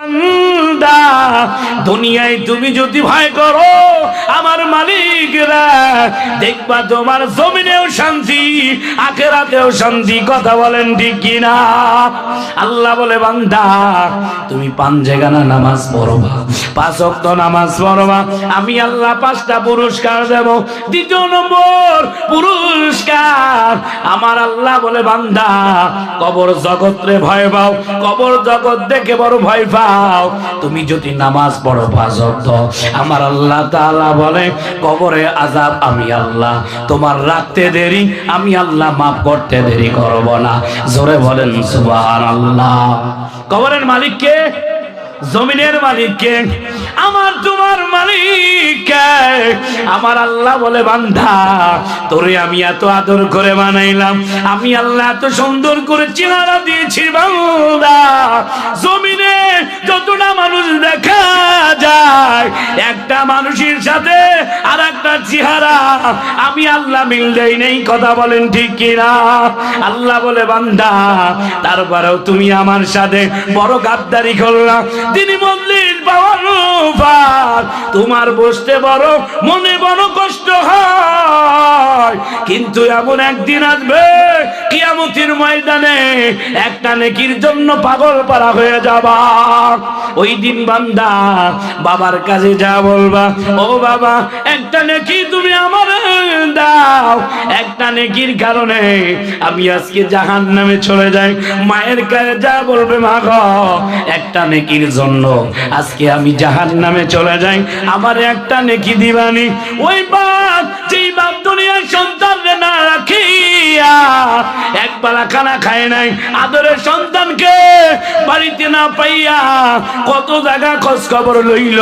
বান্দা, দুনিয়ায় তুমি যদি ভয় করো, আমার মালিকরা দেখবা তোমার জমিনেও শান্তি, আখেরাতেও শান্তি। কথা বলেন ঠিক কিনা? আল্লাহ বলে, বান্দা, তুমি পাঞ্জেগানা নামাজ পড়বা, পাঁচ ওয়াক্ত নামাজ পড়বা। আমি আল্লাহ পাঁচটা পুরস্কার দেব। দ্বিতীয় নম্বর পুরস্কার, আমার আল্লাহ বলে, বান্দা, কবর জগৎরে ভয় পাও, কবর জগৎ দেখে বড় ভয় পাও। তুমি যদি নামাজ পড়ো পাঁচ ওয়াক্ত আমার আল্লাহ তাআলা বলে, কবরে আজাব আমি আল্লাহ। তোমার রাখতে দেরি, আমি আল্লাহ মাফ করতে দেরি করব না। জোরে বলেন, সুবহানাল্লাহ। কবরের মালিক কে? জমিনের মালিককে, আমার তোমার মালিককে, আমার আল্লাহ বলে বান্ধা তোরে আমি এত আদর করে বানাইলাম, আমি আল্লাহ এত সুন্দর করে চেহারা দিয়েছি, বান্দা। জমিনে যতটা মানুষ দেখা যায়, একটা মানুষের সাথে আর একটা চেহারা, আমি আল্লাহ মিল দেই নেই, কথা বলেন ঠিক কিনা? আল্লাহ বলে, বান্দা, তারপরেও তুমি আমার সাথে বড় গাদ্দারি করলাম তিনি বললেন বাবার তোমার বসতে বড়, মনে বড় কষ্ট হয়। কিন্তু এমন একদিন আসবে, কিয়ামতির ময়দানে একটা নেকির জন্য পাগল পারা হয়ে যাবা। ওই দিন বান্দা, বাবার কাছে যা বলবা, ও বাবা, একটা নেকি তুমি আমার দাও, একটা নেকির কারণে আমি আজকে জাহান নামে চলে যাই। মায়ের কাছে যা বলবে মা গো, একটা নেকির জন্য আজকে আমি জাহান নামে চলে যাই। আমার একটা নেকি দিবানি, ওই বাপ যেই বাপ দুনিয়ার সন্তান না রাখিয়া এক বেলা খানা খায় নাই, আদরের সন্তানকে বাড়িতে না পাইয়া কত জায়গা খোঁজ খবর লইল?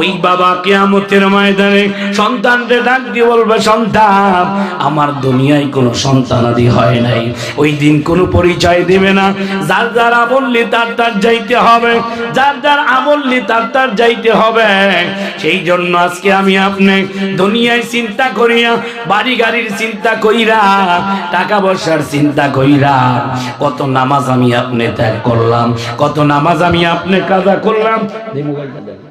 ওই বাবা কেয়ামতের ময়দানে সন্তানকে ডাক দিয়ে বলবে, সন্তান, আমার দুনিয়ায় কোনো সন্তানাদি হয় নাই। ওই দিন কোনো পরিচয় দিবে না। যার যার আমল্লি তার তার যাইতে হবে, যার যার আমল্লি তার তার যাইতে হবে। সেই জন্য আজকে আমি আপনি দুনিয়ায় চিন্তা করিয়া, বাড়ি গাড়ির চিন্তা কইরা, টাকা পয়সার চিন্তা কইরা, কত নামাজ আমি আপনি ত্যাগ করলাম, কত নামাজ আমি আপনি কাজা করলাম।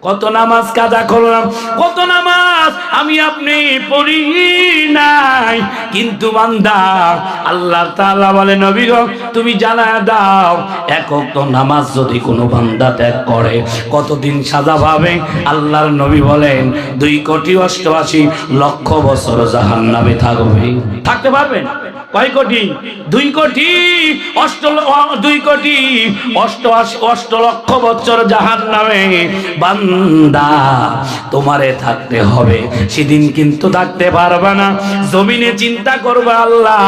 কত নামাজ কাজা করলাম। কত নামাজ আমি আপনি পড়ি নাই। কিন্তু বান্দা আল্লাহ তাআলা বলে নবী গো তুমি জানা দাও একক তো নামাজ যদি কোনো বান্দা ত্যাগ করে কতদিন সাজা পাবে? আল্লাহর নবী বলেন দুই কোটি অষ্টআশি লক্ষ বছর জাহান্নামে থাকবে। থাকতে পারবেন? কয় কোটি? দুই কোটি? অষ্ট দুই কোটি? অষ্ট অষ্ট লক্ষ বছর জাহান নামে বান্দা, তোমারে থাকতে হবে। সেদিন কিন্তু থাকতে পারবে না। জমিনে চিন্তা করবে আল্লাহ।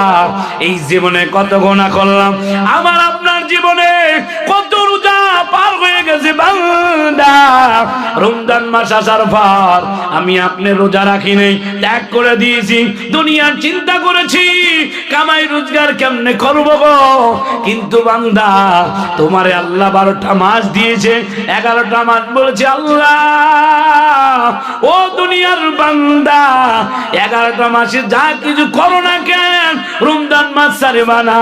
এই জীবনে কত গোনা করলাম? আমার আপনার জীবনে কত হয়ে গেছে রমজান মাস আসার পর আমি আপনি রোজা রাখি নেই, ত্যাগ করে দিয়েছি, দুনিয়ার চিন্তা করেছি, কামাই রোজগার কেমনে করব কিন্তু বান্দা, তোমারে আল্লাহ বারোটা মাস দিয়েছে, এগারোটা মাস বলেছে আল্লাহ। ও দুনিয়ার বান্দা, এগারোটা মাসে যা কিছু করো না কেন, রমজান মাস সারে বানা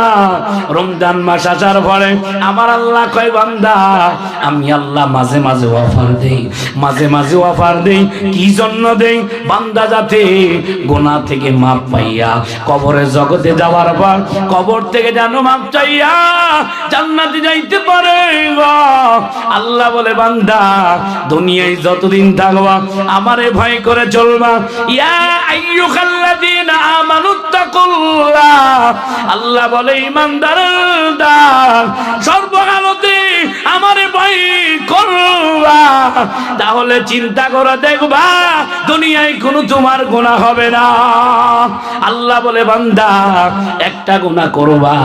রমজান মাস আসার পরে আমার আল্লাহ কয়, বান্দা আমি আল্লাহ মাঝে মাঝে অফার দেই, মাঝে মাঝে অফার দেই, কি জন্য দেই? বান্দা যাতে গোনা থেকে মাপ পাইয়া কবরের জগতে যাওয়ার পর কবর থেকে যেন মাপ চাইয়া জান্নাতে যাইতে পারে। আল্লাহ বলে, বান্দা, দুনিয়ায় যতদিন থাকবা, আমারে ভয় করে চলবা। ইয়া আইয়ুহাল্লাযীনা আমানুত্তাকুল্লাহ আল্লাহ বলে ইমানদাররা সর্বকালতে আমারে ভয় করবা তাহলে চিন্তা করে দেখবা, দুনিয়ায় কোনো তোমার গুনাহ হবে না। আল্লাহ বলে, বান্দা, একটা গুনাহ করবা,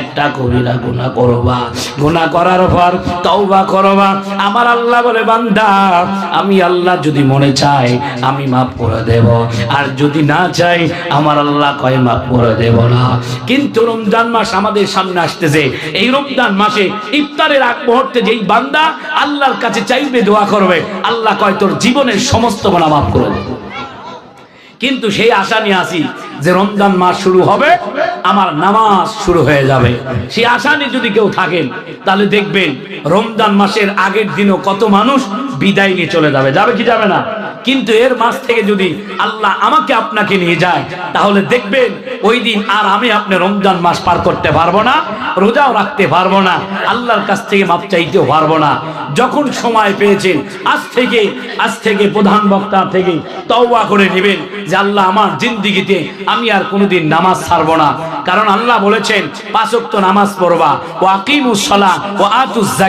একটা কবিরা গুনাহ করবা। গুনাহ করার পর তওবা করবা। আমার আল্লাহ বলে, বান্দা, আমি আল্লাহ যদি মনে চাই, আমি মাফ করে দেব। আর যদি না চাই, আমার আল্লাহ কয়, মাফ করে দেব না। কিন্তু রমজান মাস আমাদের সামনে আসতেছে। এই রমজান মাসে ইফতারের আগ মুহূর্তে যেই বান্দা আল্লাহর কাছে চাইবে, দোয়া করবে। আল্লাহ কয়, তোর জীবনের সমস্ত গোনা মাফ করে দেবে কিন্তু সেই আশা নিয়ে আসি যে রমজান মাস শুরু হবে, আমার নামাজ শুরু হয়ে যাবে। সেই আশা নিয়ে যদি কেউ থাকেন, তাহলে দেখবেন রমজান মাসের আগের দিনও কত মানুষ বিদায় নিয়ে চলে যাবে। যাবে কি যাবে না? কিন্তু এর মাস থেকে যদি আল্লাহ আমাকে আপনাকে নিয়ে যায়, তাহলে দেখবেন ওই দিন আর আমি আপনি রমজান মাস পার করতে পারব না, রোজাও রাখতে পারব না, আল্লাহর কাছ থেকে মাপ চাইতেও পারব না। যখন সময় পেয়েছেন, আজ থেকে আজ থেকে প্রধান বক্তা থেকে তওবা করে নেবেন যে আল্লাহ আমার জিন্দিগিতে আমি আর কোনোদিন নামাজ ছাড়বো না। কারণ আল্লাহ বলেছেন পাঁচক্ত নামাজ পড়বা ও আকিমুসলা ও আতুস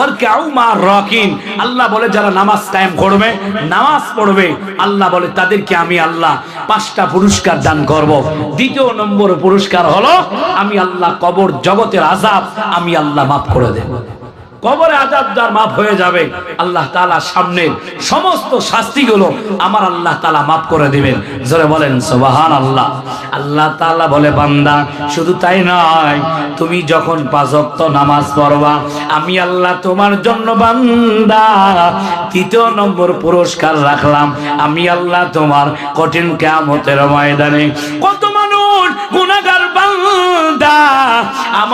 ওর কাউ মার রকিন। আল্লাহ বলে যারা নামাজ টাইম করবে, নামাজ পড়বে, আল্লাহ বলে তাদেরকে আমি আল্লাহ পাঁচটা পুরস্কার দান করব। দ্বিতীয় নম্বর পুরস্কার হলো, আমি আল্লাহ কবর জগতের আজাব আমি আল্লাহ মাফ করে দেব। কবরে আজাব যার মাফ হয়ে যাবে। আল্লাহ তালা সামনে সমস্ত শাস্তিগুলো আমার আল্লাহ তালা মাফ করে দিবেন। জোরে বলেন সুবহান আল্লাহ আল্লাহ তাআলা বলে, বান্দা, শুধু তাই নয়, তুমি যখন পাঁচ ওয়াক্ত নামাজ পড়বা, আমি আল্লাহ তোমার জন্য বান্দা, তৃতীয় নম্বর পুরস্কার রাখলাম। আমি আল্লাহ তোমার কঠিন কিয়ামতের ময়দানে কত মানুষ গুণাগার বান্দা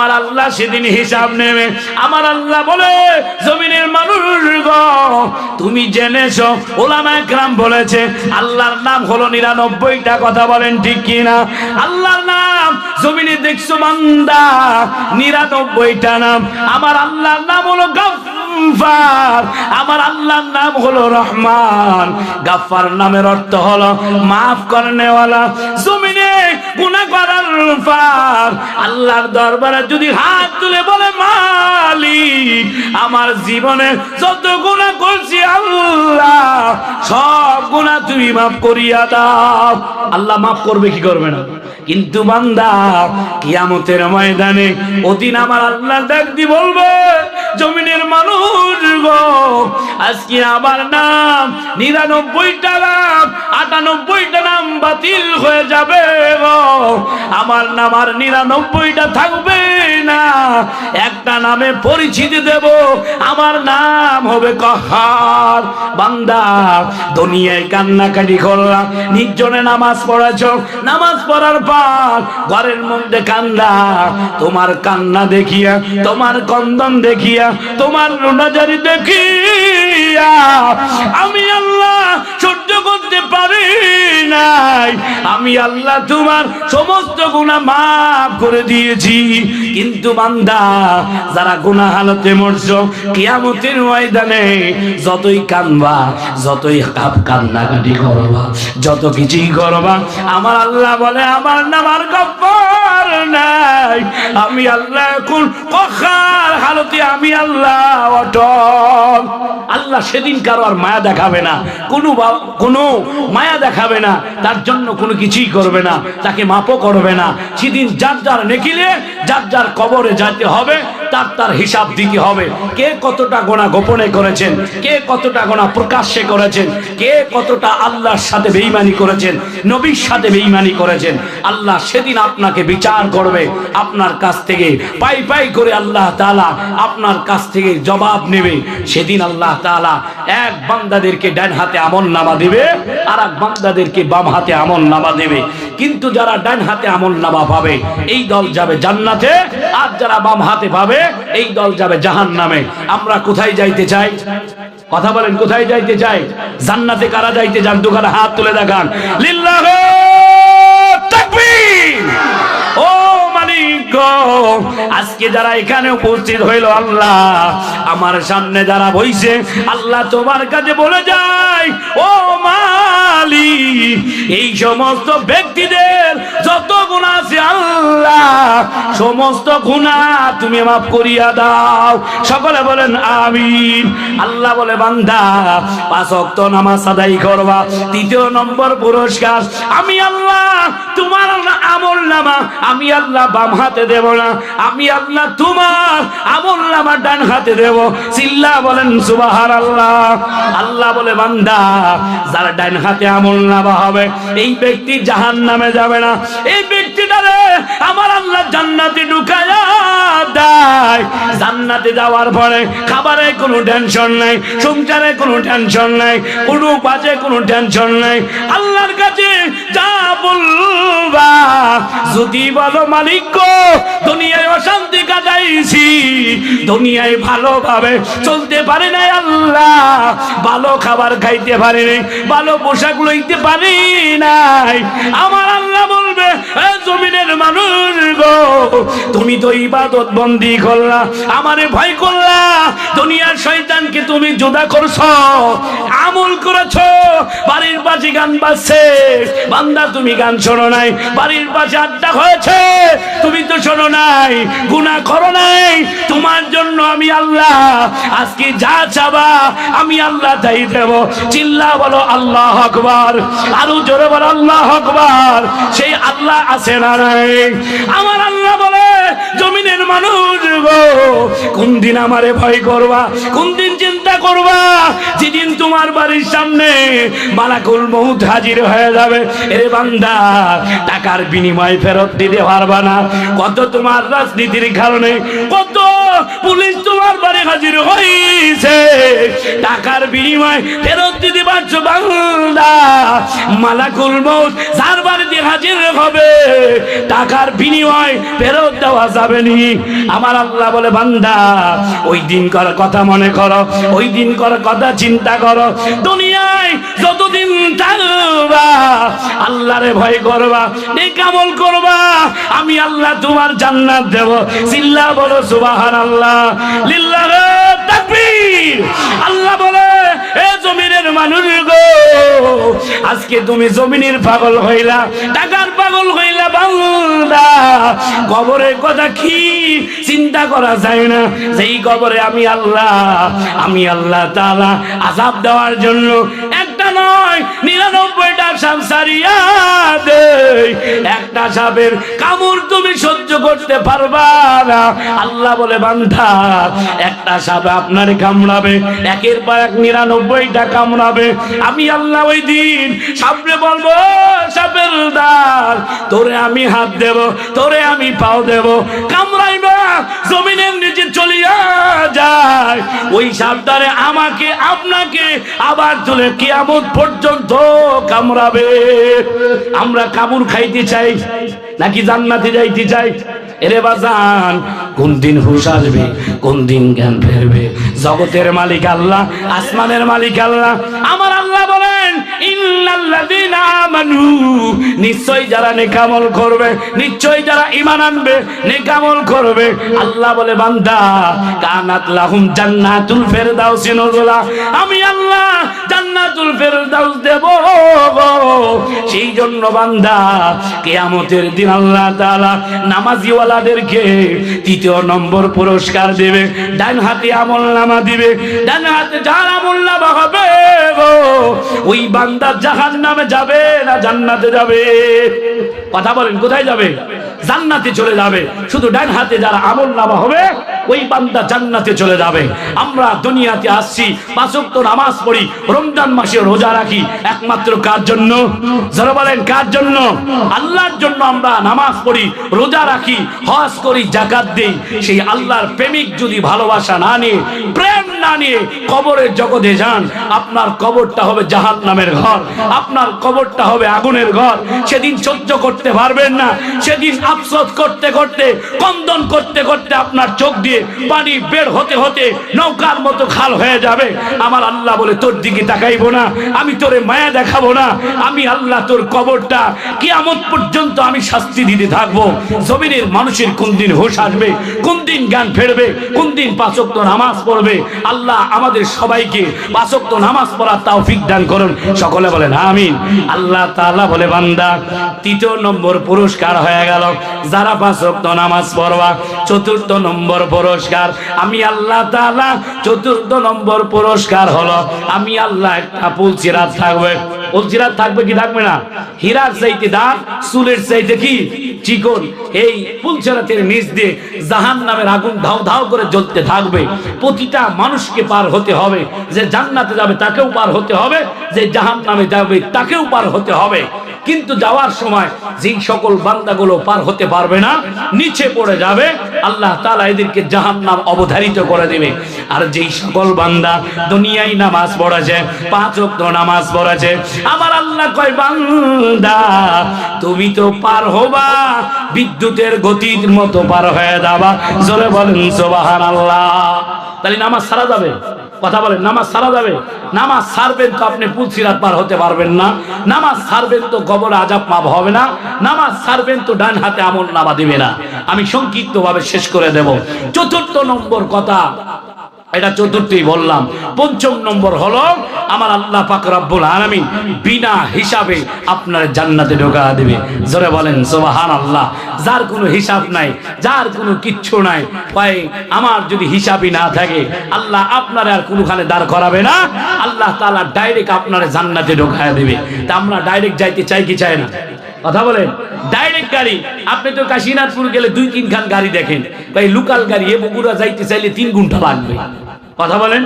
আমার আল্লাহ সেদিন হিসাব নেবে। আমার আল্লাহ বলে, জমিনের মানুষ তুমি জেনেছো, ওলামা একরাম বলেছে, আল্লাহর নাম হলো নিরানব্বইটা কথা বলেন ঠিক কিনা? আল্লাহর নাম, জমিনে দেখছ বান্দা, নিরানব্বইটা নাম। আমার আল্লাহর নাম হলো গাফফার, আমার আল্লাহর নাম হলো রহমান। গাফফার নামের অর্থ হলো, মাফ করনেওয়ালা। জমিনে গুনাহ করার পার আল্লাহর দরবারে যদি হাত তুলে বলে, মালিক, আমার জীবনে যত গুনাহ করছি আল্লাহ, সব গুনাহ তুমি মাফ করিয়া দাও। আল্লাহ মাফ করবে, কি করবে না? কিন্তু বান্দা, কিয়ামতের ময়দানে ওদিন আমার আল্লাহ ডাক দি বলবে জমিনের মানুষ গো। আজকে আমার নাম নিরানব্বইটা নাম, আটানব্বইটা নাম বাতিল হয়ে যাবে গো। আমার নাম আর নিরানব্বইটা থাকবে না। একটা নামে পরিচিতি দেব, আমার নাম হবে কহার। বান্দা, দুনিয়ায় কান্নাকাটি করলাম নির্জনে নামাজ পড়াছ, নামাজ পড়ার পর ঘরের মধ্যে কান্দা, তোমার কান্না দেখিয়া, তোমার কন্দন দেখিয়া তোমার নজরি দেখিয়া নাই আমি আল্লাহ তোমার সমস্ত গুণা মাফ করে দিয়েছি। কিন্তু বান্দা, যারা গুণা হালতে মরছ কিয়ামতের ময়দানে যতই কানবা, যতই কাপ কান্নাকাটি করবা, যত কিছুই করবা, আমার আল্লাহ বলে, আমার নাম আর গফফার নাই। আমি আল্লাহ এখন কখার হালতে আমি আল্লাহ অটল। আল্লাহ সেদিন কারও আর মায়া দেখাবে না, কোনো কোনো মায়া দেখাবে না, তার জন্য কোনো কিছুই করবে না, তাকে মাপও করবে না। সেদিন যার যার নেকিলে, যার যার কবরে যাইতে হবে তার তার হিসাব দিতে হবে। কে কতটা গোনা গোপনে করেছেন? কে কতটা গোনা প্রকাশ্যে করেছেন? কে কতটা আল্লাহর সাথে বেঈমানি করেছেন? নবীর সাথে বেঈমানি করেছেন? আল্লাহ সেদিন আপনাকে বিচার করবে। আপনার কাছ থেকে পাই পাই করে আল্লাহ তাআলা আপনার কাছ থেকে জবাব নেবে। সেদিন আল্লাহ তাআলা এক বান্দাদেরকে ডান হাতে আমল নামা দেবে আর এক বান্দাদেরকে বাম হাতে আমল নামা দেবে। কিন্তু যারা ডান হাতে আমল নামা পাবে, এই দল যাবে জান্নাতে, আর যারা বাম হাতে পাবে এই দল যাবে জাহান নামে আমরা কোথায় যাইতে চাই? কথা বলেন, কোথায় যাইতে চাই? জান্নাতে কারা যাইতে চান দুখানে হাত তুলে দেখান। লিল্লাহ তাকবীর! আজকে যারা এখানে উপস্থিত হইল আল্লাহ, আমার সামনে যারা বইছে, আল্লাহ তোমার কাছে বলে যায়, ও মালিক এই সমস্ত ব্যক্তিদের যত গুণা আছে আল্লাহ, সমস্ত গুণা তুমি মাফ করিয়া দাও। সকলে বলেন, আমিন। আল্লাহ বলে, বান্দা, পাঁচ ওয়াক্ত নামাজ আদায় করবা। তৃতীয় নম্বর পুরস্কার, আমি আল্লাহ, তোমার আমল নামা, আমি আল্লাহ বাম হাতে দেব না, আমি আল্লাহ তোমার, আমল আমার ডান হাতে দেব। চিল্লা বলেন সুবাহার আল্লাহ আল্লাহ বলে, বান্দা, যার ডান হাতে আমল নামা হবে, এই ব্যক্তি জাহান নামে যাবে না। এই ব্যক্তিটারে আমার আল্লাহ জান্নাতে ঢুকায়া দেয়। জান্নাতে যাওয়ার পরে খাবারে কোনো টেনশন নাই, সংসারে কোনো টেনশন নাই, কোনো কোনো টেনশন নাই। আল্লাহর কাছে যা বলবা, যদি বলো মালিক দুনিয়ায় অশান্তি কাটাইছি, দুনিয়ায় ভালোভাবে চলতে পারে নাই আল্লাহ, ভালো খাবার খাইতে পারি নাই, ভালো পোশাক লইতে পারি নাই। আমার আল্লাহ বলবে, "এ জমিনের মানুষ গো। তুমি তো ইবাদত বন্দি করলা, আমারে ভয় করলা। দুনিয়ার শয়তানকে তুমি জুদা করছ, আমল করেছ। বাড়ির পাশে গান বাজছে, বান্দা তুমি গান শোনো নাই, বাড়ির পাশে আড্ডা হয়েছে, তুমি তো শোনো নাই, গুনাহ করো নাই। তোমার জন্য আমি আল্লাহ, আজকে যা চাবা, আমি আল্লাহ তাই দেব। চিল্লা বলো, আল্লাহ আকবার। আরও জোরে বলো, আল্লাহ আকবার। সেই আল্লাহ আছে না আমার আল্লাহ বলে, জমিনের মানুষ কোন দিন আমারে ভয় করবা, কোন দিন চিন্তা করবা? যেদিন তোমার বাড়ির সামনে মালাকুল মহুত হাজির হয়ে যাবে। এরে বান্দা, টাকার বিনিময় ফেরত দিতে পারবা না। কত তোমার রাজনীতির কারণে, কত পুলিশ তোমার বাড়ি হাজির হয়েছে টাকার বিনিময় ফেরত দিতে পারছ বাংলা মালাকুল মৌত যার বাড়িতে হাজির হবে, টাকার বিনিময় ফেরত দেওয়া যাবে নি। আমার আল্লাহ বলে, বান্দা, ওই দিন কর কথা মনে করো, ওই দিন কর কথা চিন্তা করো। দুনিয়ায় যতদিন থাকবা, আল্লাহরে ভয় করবা নেকামল করবা, আমি আল্লাহ তোমার জান্নাত দেব। চিল্লা বলো সুবাহান আল্লাহ, লিল্লাহ তাকবীর। আল্লাহ বলে, এ জমিনের মানুষ গো, আজকে তুমি জমিনের পাগল হইলা, টাকার পাগল হইলা বাংলা কবরের কথা কি চিন্তা করা যায় না। সেই কবরে আমি আল্লাহ আমি আল্লাহ তাআলা আযাব দেওয়ার জন্য নয় নিরানব্বইটা সাপ সারিয়া একটা সাপের কামড় তুমি সহ্য করতে পারবা না। আল্লাহ বলে একটা আপনার কামড়াবে, একের পর এক নিরানব্বইটা কামড়াবে। আমি আল্লাহ ওই দিন বলব, সাপের তোরে আমি হাত দেব, তোরে আমি পাও দেব। জমিনের নিচে চলিয়া যায়। ওই সাপদারে আমাকে, আপনাকে আবার তুলে কিয়ামত পর্যন্ত কামড়াবে। আমরা কামড় খাইতে চাই, নাকি জান্নাতে যাইতে চাই? এরে বাজান, কোন দিন হুশ আসবে, কোন দিন জ্ঞান ফেরবে? জগতের মালিক আল্লাহ, আসমানের মালিক আল্লাহ। আমার আল্লাহ বলেন নিশ্চয় যারা নেকামল করবে, নিশ্চয় যারা আনবে নেকামল করবে। আল্লাহ বলে, বান্দা, কানাত লাহুম জান্নাতুল ফেরদাউস আমি আল্লাহ জান্নাতুল ফেরদাউস দেব সেই জন্য বান্দা, কিয়ামতের দিন আল্লাহ তাআলা নামাজিওয়ালাদেরকে তৃতীয় নম্বর পুরস্কার দেবে। ডান হাতে আমল নামা দিবে। ডান হাতে যার আমল নামা হবে ওই বান্দা জাহান নামে যাবে না জান্নাতে যাবে? কথা বলেন কোথায় যাবে? জান্নাতে চলে যাবে। শুধু ডান হাতে যারা আমল নামা হবে, ওই বান্দা জান্নাতে চলে যাবে। আমরা দুনিয়াতে আসছি পাঁচক্ত নামাজ পড়ি, রমজান মাসে রোজা রাখি। একমাত্র কার জন্য? যারা বলেন, কার জন্য? আল্লাহর জন্য আমরা নামাজ পড়ি, রোজা রাখি, হজ করি, জাকাত দেই। সেই আল্লাহর প্রেমিক যদি ভালোবাসা না নিয়ে, প্রেম না নিয়ে কবরের জগতে যান, আপনার কবরটা হবে জাহান নামের ঘর। আপনার কবরটা হবে আগুনের ঘর। সেদিন সহ্য করতে পারবেন না। সেদিন আফসোস করতে করতে, কন্দন করতে করতে আপনার চোখ দিয়ে পানি বের হতে হতে নৌকার মতো খাল হয়ে যাবে। আমার আল্লাহ বলে, তোর দিকে তাকাইবো না, আমি তোরে মায়া দেখাবো না, আমি আল্লাহ তোর কবরটা কিয়ামত পর্যন্ত আমি শাস্তি দিতে থাকব। জমিনের মানুষের কোন দিন হোশ আসবে, কোন দিন জ্ঞান ফেরবে, কোন দিন পাঁচক্ত নামাজ পড়বে। আল্লাহ আমাদের সবাইকে পাঁচক্ত নামাজ পড়ার তৌফিক দান করুন। সকলে বলেন, আমিন। আল্লাহ তাআলা বলে, বান্দা, তৃতীয় নম্বর পুরস্কার হয়ে গেল। যারা পাঁচক্ত নামাজ পড়বা, চতুর্থ নম্বর পুরস্কার। আমি আল্লাহ তালা চতুর্থ নম্বর পুরস্কার হলো, আমি আল্লাহ একটা পুলসিরাত থাকবে। অলসিরাত থাকবে কি থাকবে না? হীরার চাইতে দাঁত চুলের চাইতে কি? চিকন, এই পুলসিরাতের নিচ দিয়ে জাহান নামের আগুন ধাও ধাও করে জ্বলতে থাকবে। প্রতিটা মানুষকে পার হতে হবে। যে জান্নাতে যাবে, তাকেও পার হতে হবে। যে জাহান নামে যাবে, তাকেও পার হতে হবে। কিন্তু যাওয়ার সময় যে সকল বান্দাগুলো পার হতে পারবে না, নিচে পড়ে যাবে। আল্লাহ তাআলা এদেরকে জাহান্নাম অবধারিত করে দেবে। আর যেই সকল বান্দা দুনিয়ায় নামাজ পড়েছে, পাঁচ ওয়াক্ত নামাজ পড়েছে, আমার আল্লাহ কয়, বান্দা, তুমি তো পার হবা। বিদ্যুতের গতির মতো পার হয়ে যাবা। জোরে বলেন, সুবহানাল্লাহ। তাহলে নামাজ সারা যাবে? কথা বলেন, নামাজ সারা যাবে? নামাজ সারবেন তো আপনি পুলসিরাত পার হতে পারবেন না। নামাজ সারবেন তো কবর আজাব মাপ হবে না। নামাজ সারবেন তো ডান হাতে আমল নামা দিবে না। আমি সংক্ষিপ্ত ভাবে শেষ করে দেব। চতুর্থ নম্বর কথা এটা চতুর্থই বললাম। পঞ্চম নম্বর হলো, আমার আল্লাহ পাক রব্বুল আলামিন বিনা হিসাবে আপনার জান্নাতে ঢোকা দেবে। জোরে বলেন সুবহান আল্লাহ যার কোনো হিসাব নাই, যার কোনো কিচ্ছু নাই, ভাই, আমার যদি হিসাবই না থাকে, আল্লাহ আপনার আর কোনোখানে দাঁড় করাবে না। আল্লাহ তাআলা ডাইরেক্ট আপনার জান্নাতে ঢোকা দেবে। তা আমরা ডাইরেক্ট যাইতে চাই কি চাই না? কথা বলেন ডাইরেক্ট গাড়ি। আপনি তো কাশীনাথপুর গেলে দুই তিন খান গাড়ি দেখেন। ভাই, লোকাল গাড়ি, এ বগুড়া যাইতে চাইলে তিন ঘণ্টা লাগবে। কথা বলেন।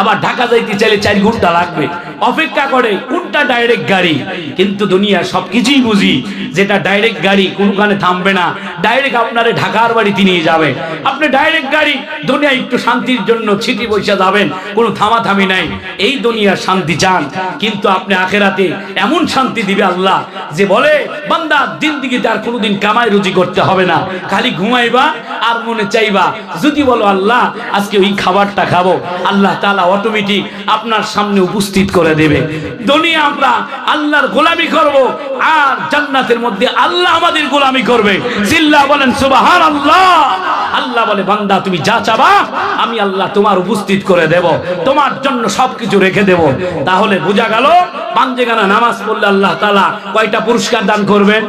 আবার ঢাকা যাইতে চাইলে চার ঘণ্টা লাগবে। অপেক্ষা করে, কোনটা ডাইরেক্ট গাড়ি? কিন্তু দুনিয়া সবকিছুই বুঝি, যেটা ডাইরেক্ট গাড়ি কোনখানে থামবে না। ডাইরেক্ট আপনারে ঢাকার বাড়িতে নিয়ে যাবে। আপনি ডাইরেক্ট গাড়ি দুনিয়া একটু শান্তির জন্য ছিটি বসে যাবেন, কোনো থামাথামি নাই। এই দুনিয়ার শান্তি চান, কিন্তু আপনি আখেরাতে এমন শান্তি দিবে আল্লাহ, যে বলে, বান্দা, দিন দিকে তার কোনোদিন কামাই রুজি করতে হবে না। খালি ঘুমাইবা আর মনে চাইবা, যদি বলো আল্লাহ, আজকে ওই খাবারটা খাব, আল্লাহ তালা অটোমেটিক আপনার সামনে উপস্থিত করে দেবে। দুনিয়া আমরা আল্লাহর গোলামি করব আর জান্নাতের মধ্যে আল্লাহ আমাদের গোলামি করবে। জিল্লা বলেন সুবাহান আল্লাহ আল্লাহ বলে, বান্দা, তুমি যা চাবা আমি আল্লাহ তোমার উপস্থিত করে দেব। তোমার জন্য সবকিছু রেখে দেব। তাহলে বোঝা গেল পাঞ্জেগানা নামাজ পড়লে আল্লাহ তালা কয়টা পুরস্কার দান করবেন?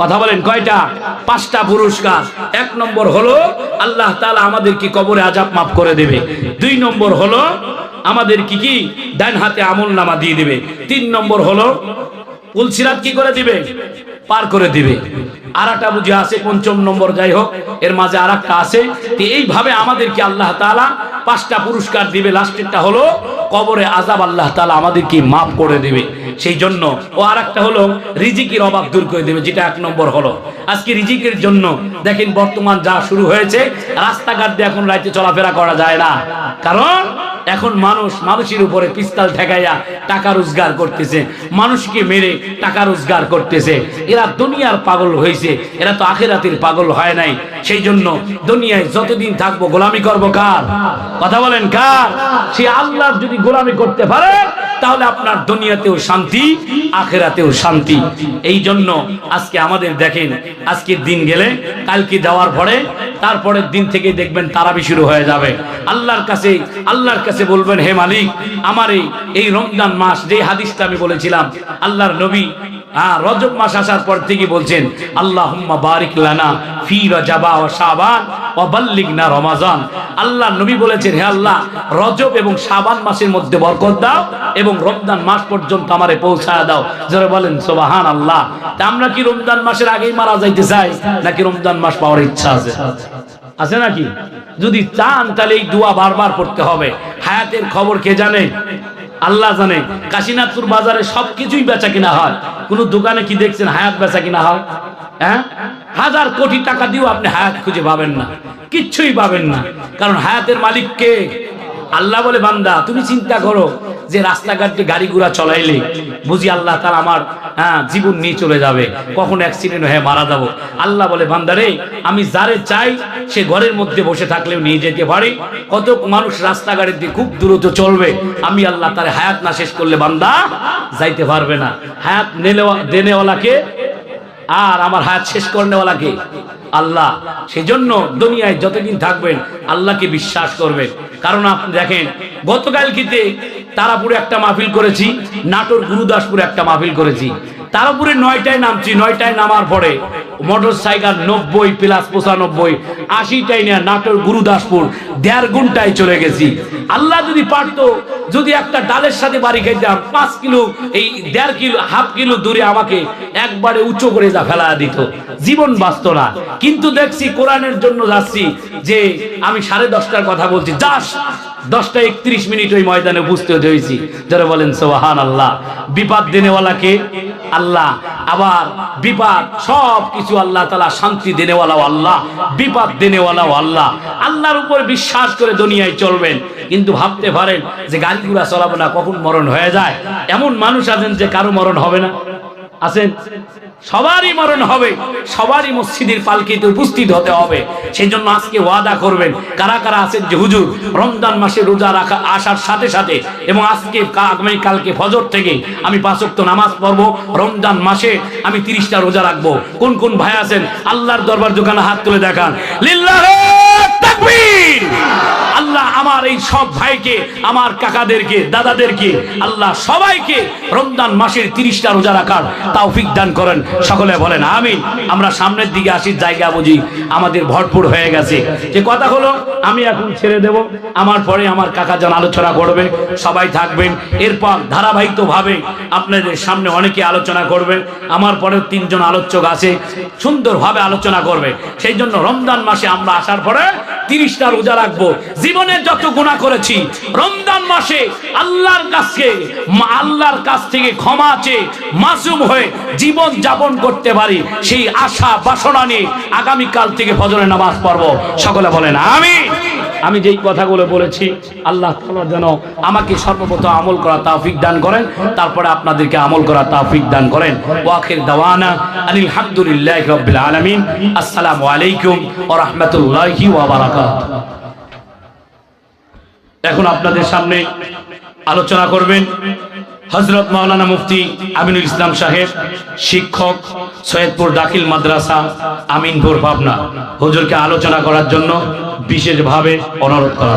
কথা বলেন, কয়টা? পাঁচটা পুরস্কার। এক নম্বর হলো, আল্লাহ তালা আমাদের কি কবরে আজাব মাফ করে দেবে। দুই নম্বর হলো, আমাদের কি কি? ডান হাতে আমল নামা দিয়ে দেবে। তিন নম্বর হলো উলসিরাত কি করে দিবে? পার করে দিবে। আর একটা বুঝে আছে পঞ্চম নম্বর যাই হোক, এর মাঝে আর একটা আছে এইভাবে আমাদেরকে আল্লাহ তাআলা পাঁচটা পুরস্কার দিবে। লাস্টেরটা হলো, কবরে আজাব আল্লাহ তাআলা আমাদেরকে মাফ করে দেবে। সেই জন্য, ও আর একটা হলো, রিজিকের অভাব দূর করে দেবে, যেটা এক নম্বর হলো। আজকে রিজিকের জন্য দেখেন বর্তমান যা শুরু হয়েছে, রাস্তাঘাট দিয়ে এখন রাইতে চলাফেরা করা যায় না। কারণ এখন মানুষ মানুষের উপরে পিস্তাল ঠেকাইয়া টাকা রোজগার করতেছে। মানুষকে মেরে টাকা রোজগার করতেছে। এরা দুনিয়ার পাগল হয়েছে এরা তো আখেরাতের পাগল হয় নাই। সেই জন্য দুনিয়ায় যতদিন থাকব গোলামি করব কার? কথা বলেন কার? সে আল্লাহর যদি গোলামি করতে পারে, তাহলে আপনার দুনিয়াতেও শান্তি, আখেরাতেও শান্তি। এই জন্য আজকে আমাদের দেখেন, আজকের দিন গেলে, কালকে যাওয়ার পরে, তারপরের দিন থেকে দেখবেন তারাবি শুরু হয়ে যাবে। আল্লাহর কাছে আল্লাহর কাছে বলবেন, হে মালিক, আমার এই রমজান মাস যে হাদিসটা আমি বলেছিলাম, আল্লাহর নবী হ্যাঁ রজব মাস আসার পর থেকে বলছেন আল্লাহ বারিক লানা ফি রজাবা ও শাবান ও বাল্লিগনা রমাজান। আল্লাহ নবী বলেছেন, হে আল্লাহ, রজব এবং শাবান মাসের মধ্যে বরকত দাও এবং রমজান মাস পর্যন্ত আমারে পৌঁছায় দাও। যারা বলেন সোবাহান আল্লাহ তা আমরা কি রমজান মাসের আগেই মারা যাইতে চাই, নাকি রমজান মাস পাওয়ার ইচ্ছা আছে? আছে নাকি? যদি চান তাহলে এই দোয়া বারবার পড়তে হবে। হায়াতের খবর কে জানে? আল্লাহ জানে। কাশীনাথপুর বাজারে সবকিছুই বেচা কিনা হয়। কোন দোকানে কি দেখছেন হায়াত বেচা কিনা হয়? হ্যাঁ? হাজার কোটি টাকা দিয়েও আপনি হায়াত খুঁজে পাবেন না। কিচ্ছুই পাবেন না। কারণ হায়াতের মালিক কে? আল্লাহ বলে, বান্দা, তুমি চিন্তা করো যে রাস্তাঘাটে গাড়ি ঘোড়া চলাইলে বুঝি আল্লাহ তার আমার হ্যাঁ জীবন নিয়ে চলে যাবে। কখন অ্যাক্সিডেন্ট হয়ে মারা যাব। আল্লাহ বলে বান্দারে আমি যারে চাই, সে ঘরের মধ্যে বসে থাকলেও নিয়ে যেতে পারে। কত মানুষ রাস্তাঘাটের দিয়ে খুব দ্রুত চলবে। আমি আল্লাহ তার হায়াত না শেষ করলে বান্দা যাইতে পারবে না। হায়াত নেলেওয়া দেনেওয়ালাকে আর আমার হায়াত শেষ করনেওয়ালাকে আল্লাহ সেজন্য দুনিয়ায় যতদিন থাকবেন আল্লাহকে বিশ্বাস করবেন। কারণ আপনি দেখেন গতকাল কিতে তারাপুরে একটা মাহফিল করেছি, নাটোর গুরুদাসপুরে একটা মাহফিল করেছি। তার উপরে নয়টায় নামছি, নয়টায় নামার পরে মোটর সাইকেল নব্বই প্লাস পঁচানব্বই আশিটাই নেয়া নাটোর গুরুদাসপুর, দেড় ঘন্টায় চলে গেছি। আল্লাহ যদি পারতো, যদি একটা ডালের সাথে বাড়ি খাইতাম পাঁচ কিলো, এই দেড় কিলো, হাফ কিলো দূরে আমাকে একবারে উঁচু করে যা ফেলা দিত। জীবন বাঁচত না। কিন্তু দেখছি কোরআনের জন্য যাচ্ছি যে আমি সাড়ে দশটার কথা বলছি, যাস! দশটা একত্রিশ মিনিট ওই ময়দানে উপস্থিত হয়েছি। যারা বলেন সোহান আল্লাহ বিপদ দিনেওয়ালাকে আল্লাহ, আবার বিপদ সব কিছু আল্লাহ তালা শান্তি দেনেওয়ালাও আল্লাহ বিপদ দেনেওয়ালাও আল্লাহ। আল্লাহর উপর বিশ্বাস করে দুনিয়ায় চলবেন, কিন্তু ভাবতে পারেন যে গাড়ি ঘোড়া চলাবো না, কখন মরণ হয়ে যায়? এমন মানুষ আছেন যে কারও মরণ হবে না। আছেন? সবারই মরণ হবে। সবারই মসজিদের পালকিতে উপস্থিত হতে হবে। সেই জন্য আজকে ওয়াদা করবেন, কারা কারা আছেন যে হুজুর, রমজান মাসে রোজা রাখা আসার সাথে সাথে এবং আজকে আগামী কালকে ফজর থেকে আমি পাঁচক্ত নামাজ পড়ব, রমজান মাসে আমি তিরিশটা রোজা রাখব। কোন কোন ভাই আছেন? আল্লাহর দরবার দোকানে হাত তুলে দেখান। লিল্লাহে! তাকবীর। আল্লাহ আমার এই সব ভাইকে, আমার কাকাদেরকে, দাদাদেরকে, আল্লাহ সবাইকে রমজান মাসের তিরিশটা রোজা রাখার তৌফিক দান করেন। সকলে বলেন, আমিন। আমরা সামনের দিকে আসি, জায়গা বুঝি, আমাদের ভরপুর হয়ে গেছে। যে কথা হলো, আমি এখন ছেড়ে দেব। আমার পরে আমার কাকা জন আলোচনা করবে সবাই থাকবেন। এরপর ধারাবাহিকভাবে আপনাদের সামনে অনেকে আলোচনা করবেন আমার পরে তিনজন আলোচক আছে, সুন্দরভাবে আলোচনা করবে। সেই জন্য রমজান মাসে আমরা আসার পরে তিরিশটা রোজা রাখব। জীবনে যত গুণা করেছি, রমজান মাসে আল্লাহর কাছে আল্লাহর কাছ থেকে ক্ষমা চেয়ে মাসুম হয়ে জীবন যাপন করতে পারি, সেই আশা বাসনা নিয়ে আগামীকাল থেকে ফজরের নামাজ পড়ব। সকলে বলেন আমি আমি যেই কথাগুলো বলেছি, আল্লাহ তালা যেন আমাকে সর্বপ্রথম আমল করা তাফিক দান করেন, তারপরে আপনাদেরকে আমল করা তাফিক দান করেন। ওয়াখির দাওয়ানা আনিল রবিল আলমিন। আসসালামু আলাইকুম ও রহমতুল্লাহি এখন আপনাদের সামনে আলোচনা করবেন হজরত মাওলানা মুফতি আমিনুল ইসলাম সাহেব, শিক্ষক, সৈয়দপুর দাখিল মাদ্রাসা, আমিনপুর পাবনা হুজুরকে আলোচনা করার জন্য বিশেষভাবে অনুরোধ করা